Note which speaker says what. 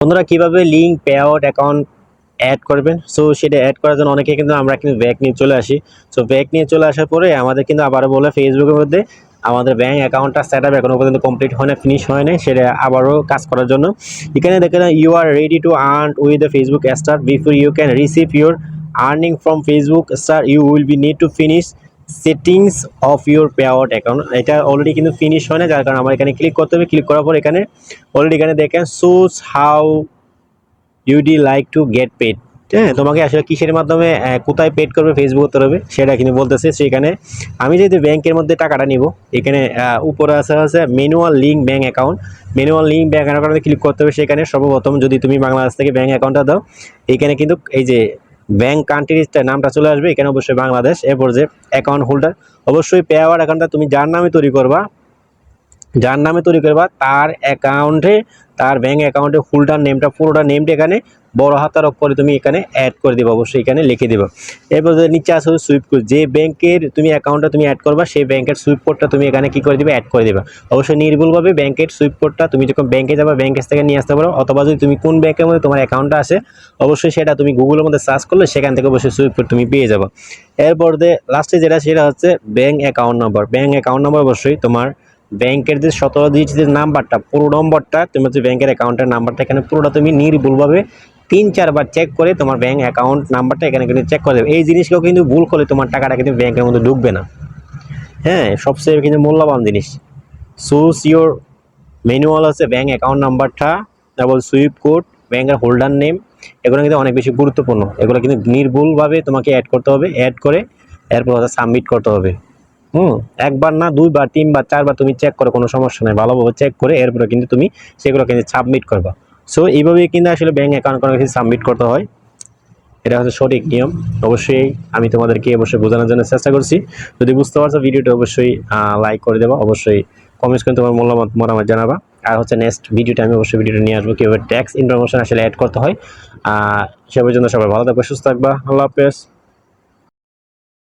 Speaker 1: বন্ধুরা, কীভাবে link pay out account add করবেন? সো সেটা অ্যাড করার জন্য অনেকে কিন্তু আমরা কিন্তু ব্যাক নিয়ে চলে আসি। সো ব্যাক নিয়ে চলে আসার পরে আমাদের কিন্তু আবারও বলে ফেসবুকের মধ্যে আমাদের ব্যাঙ্ক অ্যাকাউন্টটা সেট আপ এখনও পর্যন্ত কমপ্লিট হয় না ফিনিশ হয় না সেটা আবারও কাজ করার জন্য। এখানে দেখেন you are ready to earn with the Facebook Star before you can receive your earning from Facebook Star you will be need to finish settings of your payout account এটা অলরেডি কিন্তু ফিনিশ হয় না, যার কারণে আমার এখানে click করতে হবে। ক্লিক করার পর এখানে অলরেডি এখানে দেখেন choose how you'd like to get paid হ্যাঁ তোমাকে আসলে কিসের মাধ্যমে কোথায় পেড করবে ফেসবুক করতে হবে, সেটা কিন্তু বলতেছে। সেখানে আমি যদি ব্যাংকের মধ্যে টাকাটা নিব, এখানে উপরে আসা আছে manual link bank account manual link bank অ্যাকাউন্টে ক্লিক করতে হবে, সেখানে সর্বপ্রথম যদি তুমি বাংলাদেশ থেকে ব্যাঙ্ক অ্যাকাউন্টটা দাও, এখানে কিন্তু এই যে ব্যাঙ্ক কান্ট্রিজটা নামটা চলে আসবে, এখানে অবশ্যই বাংলাদেশ, এরপর যে অ্যাকাউন্ট হোল্ডার অবশ্যই পে অ্যাকাউন্টটা তুমি যার নামে তৈরি করবা যার নামে তৈরি করবা, তার অ্যাকাউন্টে তার ব্যাঙ্ক অ্যাকাউন্টে ফুলটার নেমটা পুরোটা নেমটা এখানে বড় হাতার অক্ষরে তুমি এখানে অ্যাড করে দেবে, অবশ্যই এখানে লিখে দেবে। এরপর নিচে আসবে সুইপ কোড যে ব্যাংকের তুমি অ্যাকাউন্টটা তুমি অ্যাড করবা, সেই ব্যাংকের সুইপ কোডটা তুমি এখানে কি করে দিবে অ্যাড করে দেবে। অবশ্যই নির্ভুলভাবে ব্যাংকের সুইপ কোডটা তুমি যখন ব্যাংকে যাবে ব্যাংকের থেকে নিয়ে আসতে পারো, অথবা যদি তুমি কোন ব্যাংকের মধ্যে তোমার অ্যাকাউন্টটা আছে অবশ্যই সেটা তুমি গুগলের মধ্যে সার্চ করলে সেখান থেকে অবশ্যই সুইপ কোড তুমি পেয়ে যাব। এরপর লাস্টে যেটা, সেটা হচ্ছে bank account number bank account number অবশ্যই তোমার ব্যাংকের যে সতেরো ডিজিটের নাম্বারটা, পুরো নম্বরটা, তুমি হচ্ছে ব্যাংকের অ্যাকাউন্টের নাম্বারটা এখানে পুরোটা তুমি নির্ভুলভাবে তিন, চারবার চেক করে তোমার ব্যাংক অ্যাকাউন্ট নাম্বারটা এখানে কিন্তু চেক করে দেবে। এই জিনিসগুলো কিন্তু ভুল করলে তোমার টাকাটা কিন্তু ব্যাংকের মধ্যে ঢুকবে না। হ্যাঁ সবচেয়ে কিন্তু মূল্যবান জিনিস। সুস ইওর ম্যানুয়াল আছে ব্যাংক অ্যাকাউন্ট নাম্বারটা তারপর সুইপ কোড ব্যাংকের হোল্ডার নেম এগুলো কিন্তু অনেক বেশি গুরুত্বপূর্ণ। এগুলো কিন্তু নির্ভুলভাবে তোমাকে অ্যাড করতে হবে অ্যাড করে এরপর সাবমিট করতে হবে। হুম, একবার না, দুইবার, তিনবার, চারবার তুমি চেক করো, কোনো সমস্যা নেই। ভালোভাবে চেক করে এরপরে কিন্তু তুমি সেগুলো কিন্তু সাবমিট করবা। সো এইভাবেই কিন্তু আসলে ব্যাঙ্ক অ্যাকাউন্ট কোনো কিছু সাবমিট করতে হয়। এটা হচ্ছে সঠিক নিয়ম। অবশ্যই আমি তোমাদেরকে অবশ্যই বোঝানোর জন্য চেষ্টা করছি। যদি বুঝতে পারছ ভিডিওটা, অবশ্যই লাইক করে দেবা। অবশ্যই কমেন্টস করে তোমার মূল্যমত মতামত জানাবা। আর হচ্ছে নেক্সট ভিডিওটা আমি অবশ্যই ভিডিওটা নিয়ে আসব। কীভাবে ট্যাক্স ইনফরমেশন আসলে অ্যাড করতে হয়। সে পর্যন্ত সবাই ভালো থাকবে, সুস্থ থাকবা। আল্লাহ হাফেজ।